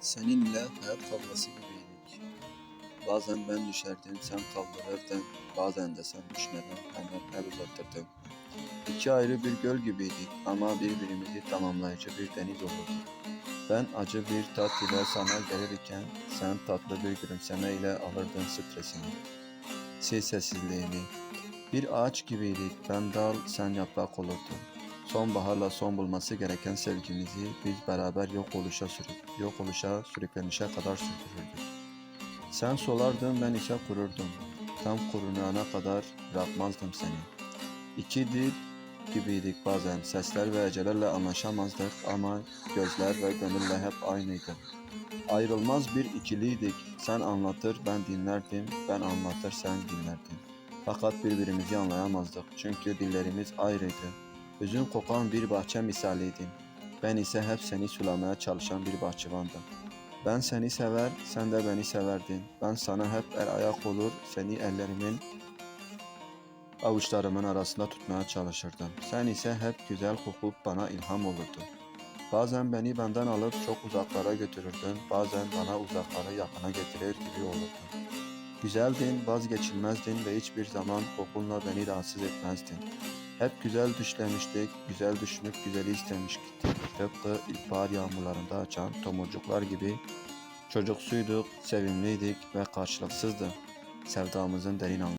Seninle hayat kavgası gibiydik. Bazen ben düşerdim, sen kaldırırdın. Bazen de sen düşmeden hemen el uzatırdın. İki ayrı bir göl gibiydik ama birbirimizi tamamlayıcı bir deniz olurduk. Ben acı bir tat ile sana gelirken sen tatlı bir gülümseme ile alırdın stresini. Sessizliğini. Bir ağaç gibiydik, ben dal, sen yaprak olurdun. Sonbaharla son bulması gereken sevgimizi biz beraber yok oluşa sürüp yok oluşa sürüklenişe kadar sürdürürdük. Sen solardın ben ise kururdum. Tam kurunana kadar bırakmazdım seni. İki dil gibiydik bazen. Sesler ve ecelerle anlaşamazdık ama gözler ve gönülle hep aynıydı. Ayrılmaz bir ikiliydik. Sen anlatır ben dinlerdim, ben anlatır sen dinlerdin. Fakat birbirimizi anlayamazdık çünkü dillerimiz ayrıydı. Üzüm kokan bir bahçe misaliydin. Ben ise hep seni sulamaya çalışan bir bahçıvandım. Ben seni sever, sen de beni severdin. Ben sana hep el ayak olur, seni ellerimin avuçlarımın arasında tutmaya çalışırdım. Sen ise hep güzel kokup bana ilham olurdun. Bazen beni benden alıp çok uzaklara götürürdün, bazen bana uzaklara yakına getirir gibi olurdun. Güzeldin, vazgeçilmezdin ve hiçbir zaman kokunla beni rahatsız etmezdin. Hep güzel düşlemiştik, güzel düşünüp güzeli istemiştik. Tıpkı ilkbahar yağmurlarında açan tomurcuklar gibi çocuksuyduk, sevimliydik ve karşılıksızdı. Sevdamızın derin anlamı.